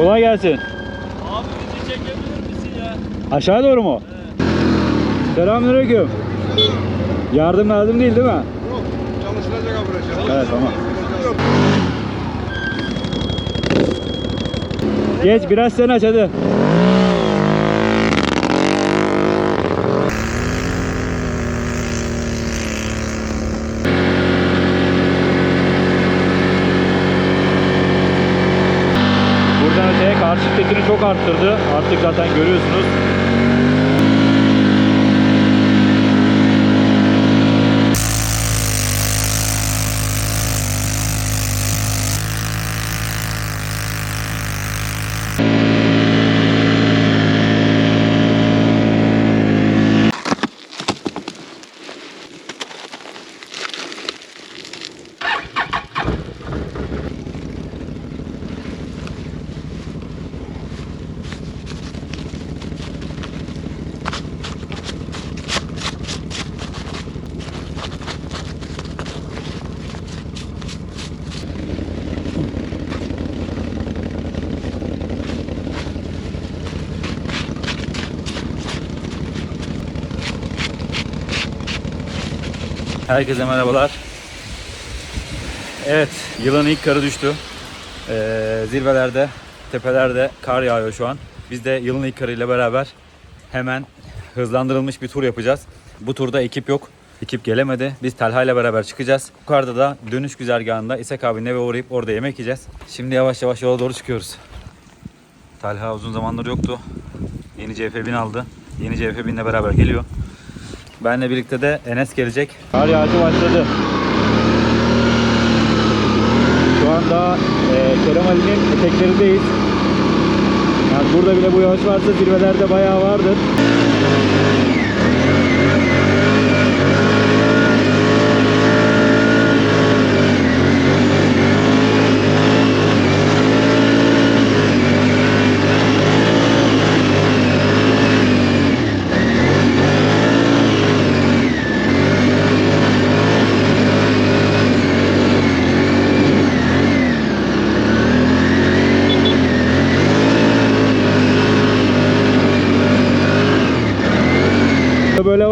Kolay gelsin. Abi bizi çekebilir misin ya? Aşağı doğru mu? Selamünaleyküm. Yardım lazım değil değil mi? Yok, çalışılacak abi. Evet tamam. Geç biraz sen aç hadi. Buradan öteye karşı şiddetini çok arttırdı. Artık zaten görüyorsunuz. Herkese merhabalar. Evet, yılın ilk karı düştü. Ee, zirvelerde, tepelerde kar yağıyor şu an. Biz de yılın ilk karıyla beraber hemen hızlandırılmış bir tur yapacağız. Bu turda ekip yok. Ekip gelemedi. Biz Talha ile beraber çıkacağız. Yukarıda da dönüş güzergahında İshak abinin eve uğrayıp orada yemek yiyeceğiz. Şimdi yavaş yavaş yola doğru çıkıyoruz. Talha uzun zamandır yoktu. Yeni CF1000 aldı. Yeni CF1000 ile beraber geliyor. Benle birlikte de Enes gelecek. Kar yağışı başladı. Şu anda e, Kerem Ali'nin eteklerindeyiz. Yani burada bile bu yağış varsa zirvelerde bayağı vardır.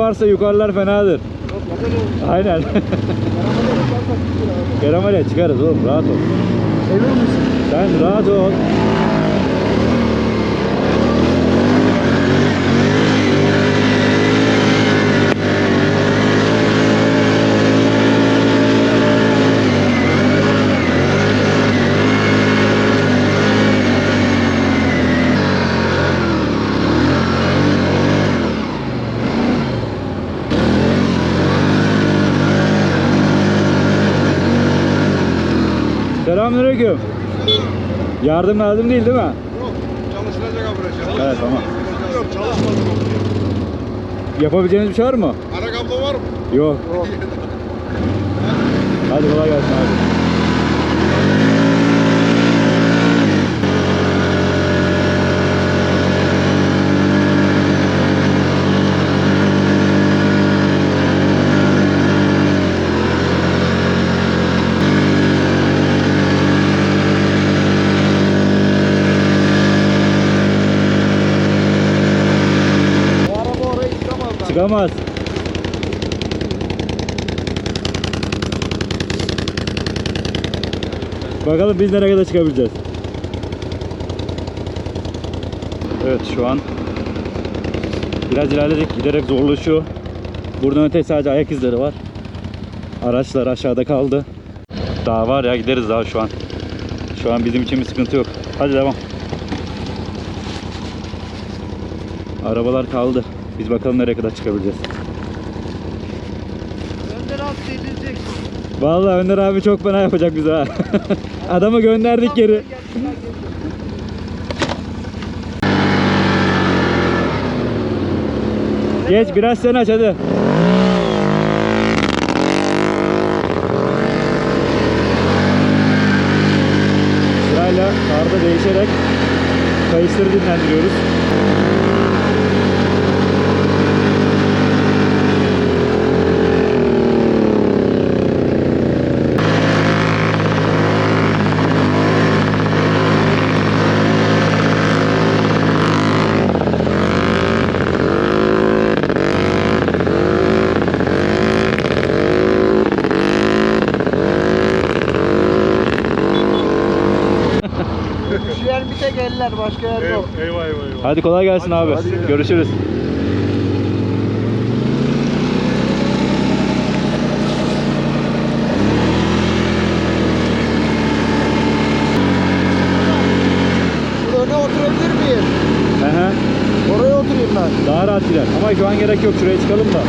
Varsa yukarılar fenadır. Aynen. Kerem Ali'ye çıkarız oğlum rahat ol. Emin misin? Sen rahat ol. Selamünaleyküm. Yardım lazım değil değil mi? Yok, çalışılacak abi. Evet tamam. Yok, çalışmadı. Yapabileceğiniz bir şey var mı? Ara kablo var mı? Yok. Hadi kolay gelsin abi. O araba orayı çıkamaz. Bakalım biz nereye kadar çıkabileceğiz. Evet şu an biraz ilerledik. Giderek zorlaşıyor. Buradan öte sadece ayak izleri var. Araçlar aşağıda kaldı. Daha var ya gideriz daha şu an. Şu an bizim için bir sıkıntı yok. Hadi devam. Arabalar kaldı. Biz bakalım nereye kadar çıkabileceğiz. Önder az edilecek. Vallahi Önder abi çok fena yapacak bize ha. Adamı gönderdik geri. Geç biraz sen aç hadi. Sırayla karda değişerek kayışları dinlendiriyoruz. Eller başka yer yok. Eyvah eyvah eyvah. Hadi kolay gelsin abi. hadi. Görüşürüz. Şurada oturabilir miyim? Aha, Oraya oturayım ben. daha rahat gider. Ama şu an gerek yok. Şuraya çıkalım da.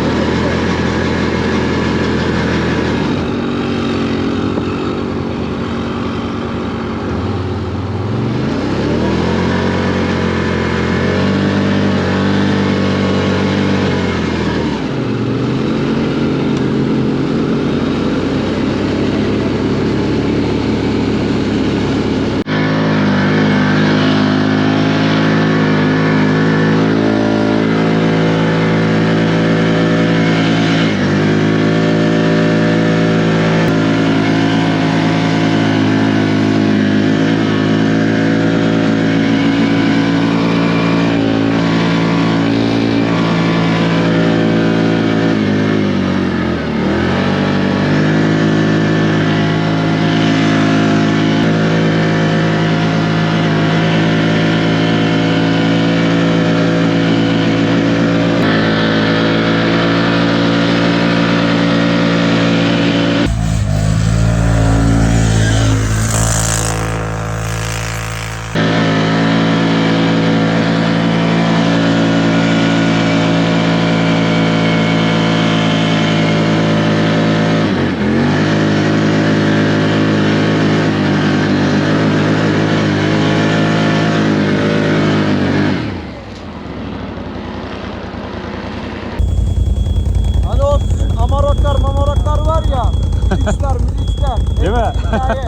Hani o amaroklar mamaroklar var ya. Üçler milikler. Değil mi? Hikaye.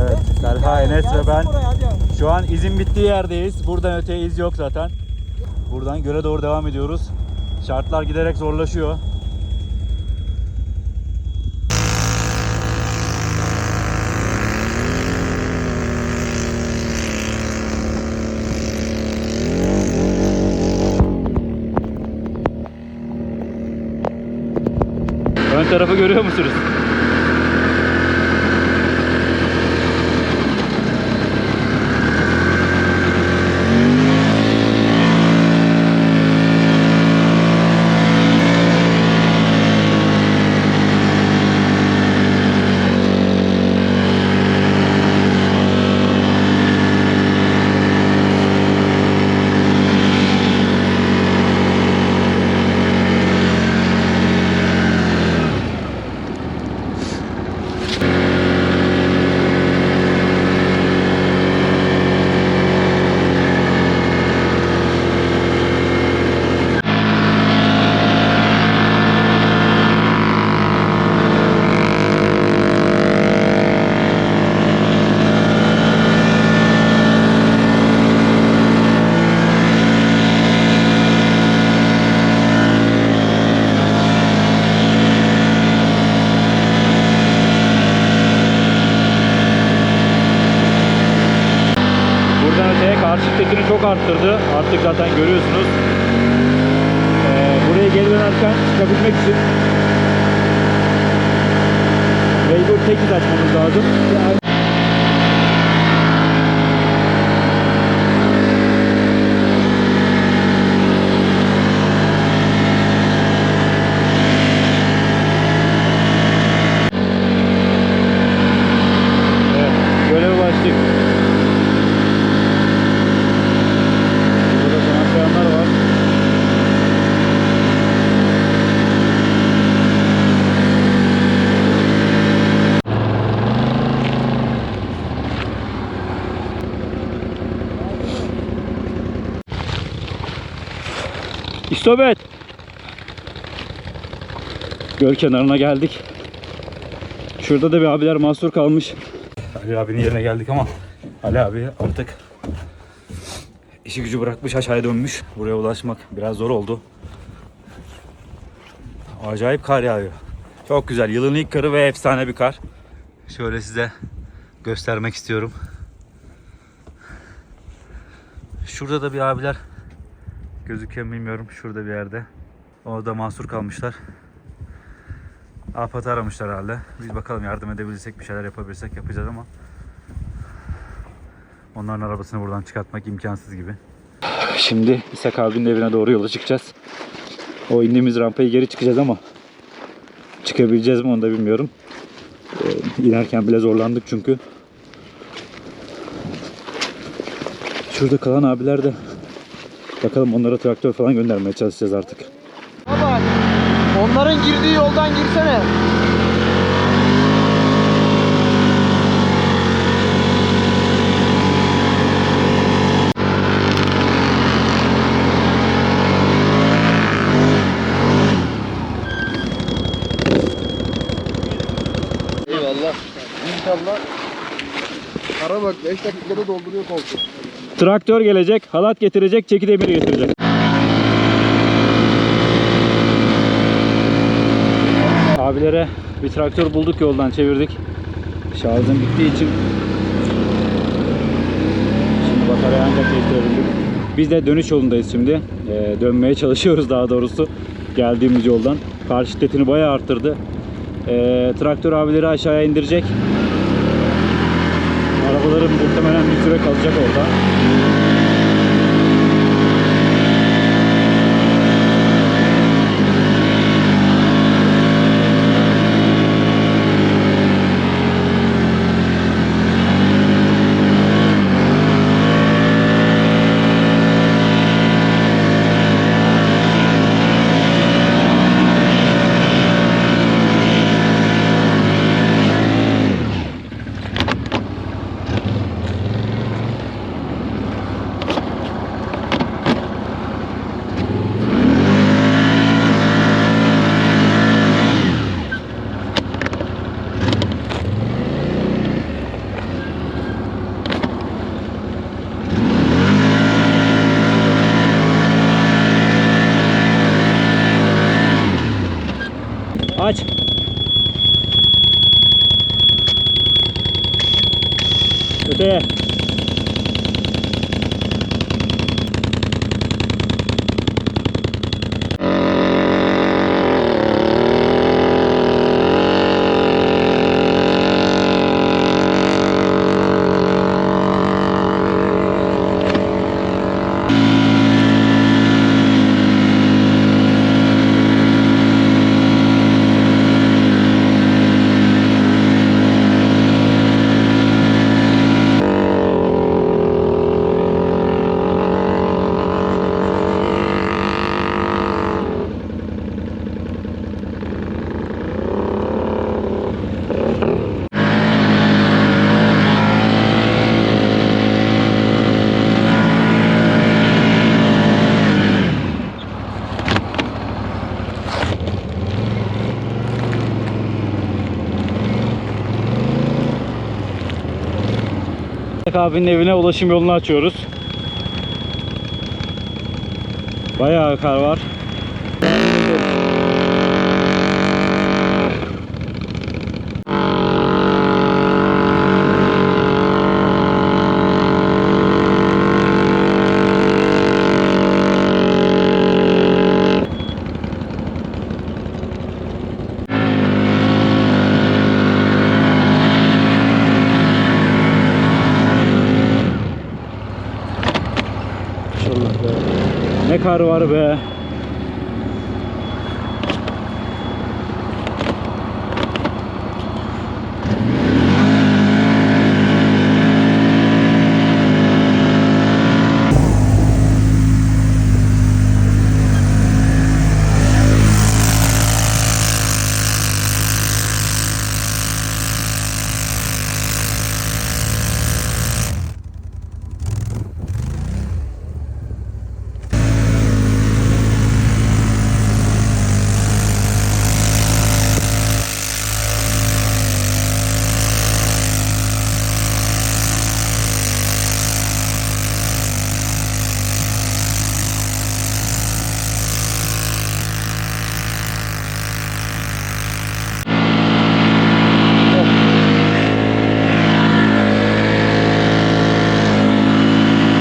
Evet, Hepsi Talha, hikaye. Enes ve Gelsin ben buraya, hadi. Şu an izin bittiği yerdeyiz. Buradan öteye iz yok zaten. Buradan göle doğru devam ediyoruz. Şartlar giderek zorlaşıyor. Ön tarafı görüyor musunuz? Buradan öteye karşı şiddetini çok arttırdı. Artık zaten görüyorsunuz. Ee, buraya geri dönerken çıkabilmek için mecbur tek iz açmamız lazım. Evet, göle ulaştık. Burada konaklayanlar var. İstobet. Göl kenarına geldik. Şurada da bir abiler mahsur kalmış. Ali abinin yerine geldik ama Ali abi artık işi gücü bırakmış aşağıya dönmüş. Buraya ulaşmak biraz zor oldu. Acayip kar yağıyor. Çok güzel. Yılın ilk karı ve efsane bir kar. Şöyle size göstermek istiyorum. Şurada da bir abiler gözüküyor mu bilmiyorum. Şurada bir yerde. Orada mahsur kalmışlar. Afat'ı aramışlar herhalde. Biz bakalım yardım edebilirsek bir şeyler yapabilirsek yapacağız ama Onların arabasını buradan çıkartmak imkansız gibi. Şimdi İshak abinin evine doğru yola çıkacağız. O indiğimiz rampayı geri çıkacağız ama çıkabileceğiz mi onu da bilmiyorum. Ee, inerken bile zorlandık çünkü. Şurada kalan abiler de bakalım onlara traktör falan göndermeye çalışacağız artık. Baba onların girdiği yoldan girsene. İnşallah. Ara bak 5 dakikada dolduruyor koltuğu. Traktör gelecek, halat getirecek, çeki demiri getirecek. Abilere bir traktör bulduk yoldan çevirdik. Şarjım bittiği için şimdi bataryayı ancak değiştirebildik. Biz de dönüş yolundayız şimdi. Ee, dönmeye çalışıyoruz daha doğrusu geldiğimiz yoldan. Kar şiddetini bayağı arttırdı. Ee, traktör abileri aşağıya indirecek. Arabaların muhtemelen bir süre kalacak orada. Abinin evine ulaşım yolunu açıyoruz. Bayağı kar var. Ne kar var be.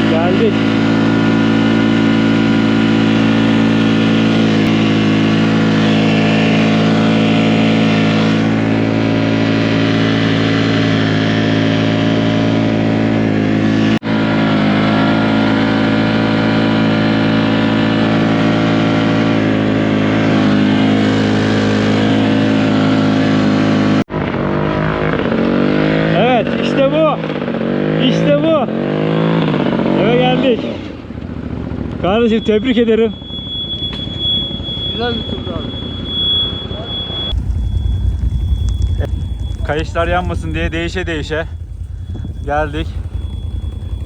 Geldik. Oldu. Eve geldik. Kardeşim tebrik ederim. Güzel bir turdu abi. Kayışlar yanmasın diye değişe değişe geldik.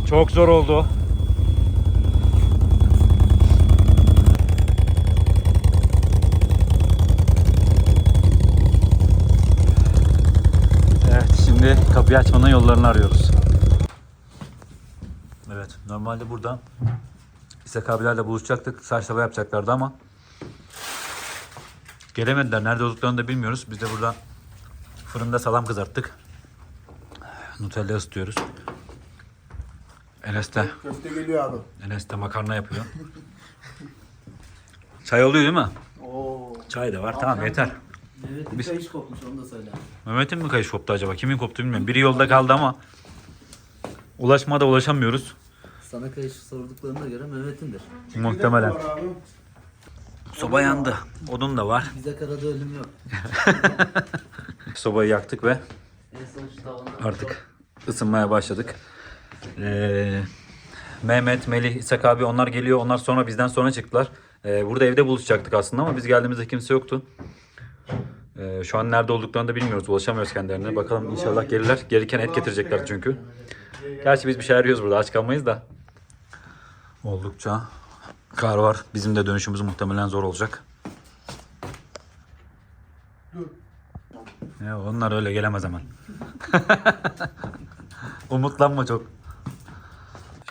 Çok zor oldu. Evet kapıyı açmanın yollarını arıyoruz. Evet normalde burada İshak abilerle buluşacaktık. Saç tava yapacaklardı ama gelemediler. Nerede olduklarını da bilmiyoruz. Biz de burada Fırında salam kızarttık. Nutella ısıtıyoruz. Enes de, Köfte geliyor abi. Enes de makarna yapıyor. Çay oluyor değil mi? Oo. Çay da var. Tamam yeter. Evet Biz- kayış kopmuş onu da söyle. Mehmet'in mi kayış koptu acaba? Kimin koptu bilmiyorum. Biri yolda kaldı ama ulaşmaya da ulaşamıyoruz. Sana kayış sorduklarına göre Mehmet'indir. Muhtemelen. Var abi. Soba yandı. Odun da var. Bize karada ölüm yok. Sobayı yaktık ve En son şu tavanda. artık ısınmaya başladık. Ee, Mehmet, Melih, İshak abi onlar geliyor. Onlar sonra bizden sonra çıktılar. Ee, burada evde buluşacaktık aslında ama biz geldiğimizde kimse yoktu. Ee, şu an nerede olduklarını da bilmiyoruz. Ulaşamıyoruz kendilerine. Bakalım inşallah gelirler. Gelirken et getirecekler çünkü. Gerçi biz bir şeyler yiyoruz burada. Aç kalmayız da. Oldukça kar var. Bizim de dönüşümüz muhtemelen zor olacak. Ya onlar öyle gelemez hemen. Umutlanma çok.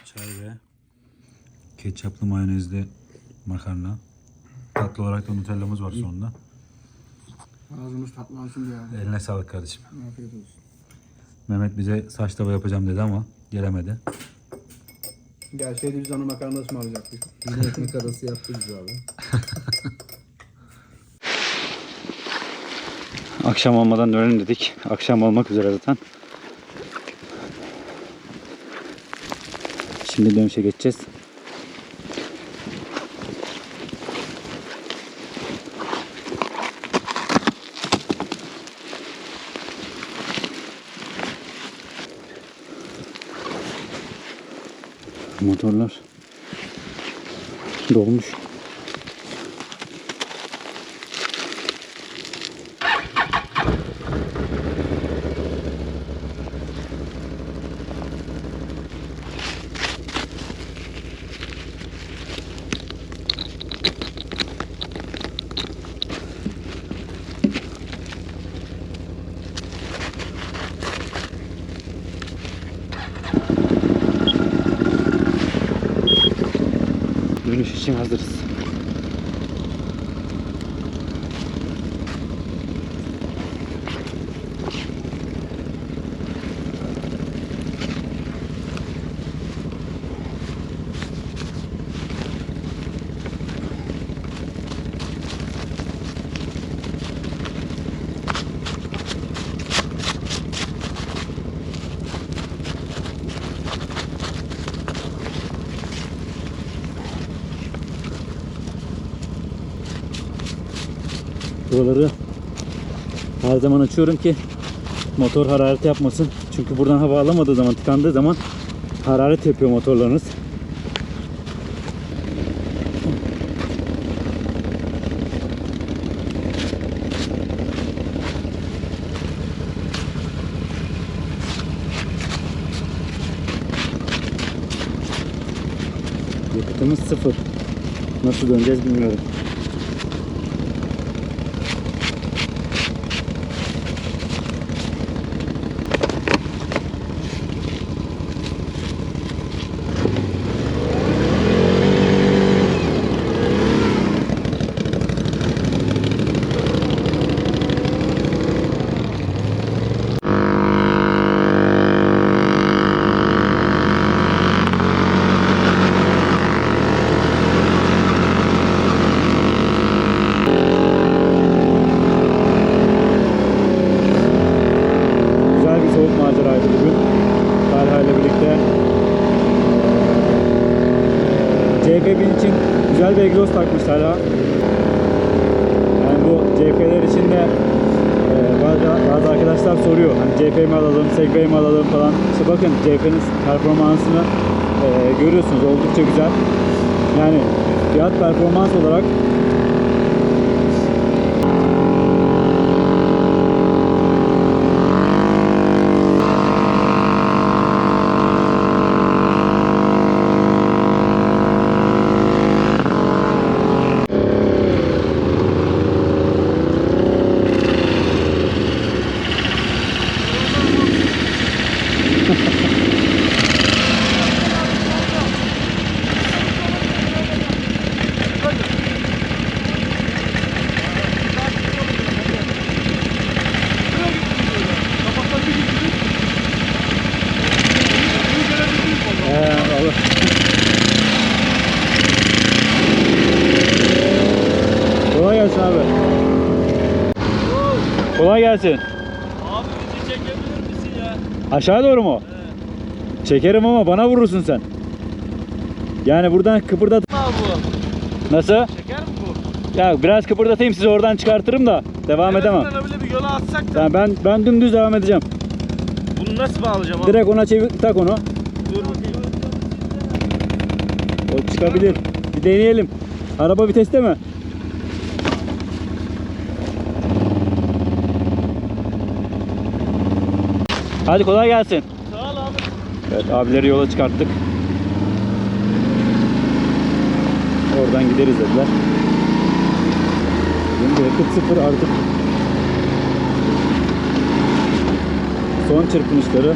Çay ve ketçaplı mayonezli makarna. Tatlı olarak da nutellamız var sonunda. Ağzımız tatlansın diye abi. Eline sağlık kardeşim. Afiyet olsun. Mehmet bize saç tava yapacağım dedi ama gelemedi. Gelseydi biz ona makarna ısmarlayacaktık. Yine ekmek arası yaptık biz abi. Akşam olmadan dönelim dedik. Akşam olmak üzere zaten. Şimdi dönüşe geçeceğiz. Dolmuş. Dönüş için hazırız. Buraları her zaman açıyorum ki motor hararet yapmasın. Çünkü buradan hava alamadığı zaman, tıkandığı zaman hararet yapıyor motorlarınız. Yakıtımız sıfır. Nasıl döneceğiz bilmiyorum. Güzel bir soğuk maceraydı bugün. Talha ile birlikte. CP1000 için güzel bir egzoz takmış Talha. Yani bu CP'ler için de e, bazı, bazı arkadaşlar soruyor. Hani CP mi alalım, Segway mi alalım falan. İşte bakın CP'nin performansını e, görüyorsunuz. Oldukça güzel. Yani fiyat performans olarak Ee, Allah. Kolay gelsin abi. Kolay gelsin. Abi bizi çekebilir misin ya? Aşağı doğru mu? Çekerim ama bana vurursun sen. Yani buradan kıpırdat. Bu? Nasıl? Çeker mi bu? Ya biraz kıpırdatayım sizi oradan çıkartırım da devam edemem. Neresinden öyle bir yola atsak da. Yani ben ben dümdüz devam edeceğim. Bunu nasıl bağlayacağım abi? Direkt ona çevir tak onu. Dur bakayım. O çıkabilir. Bir deneyelim. Araba viteste mi? Hadi kolay gelsin. Sağ ol abi. Evet abileri yola çıkarttık. Oradan gideriz dediler. Şimdi yakıt sıfır artık son çırpınışları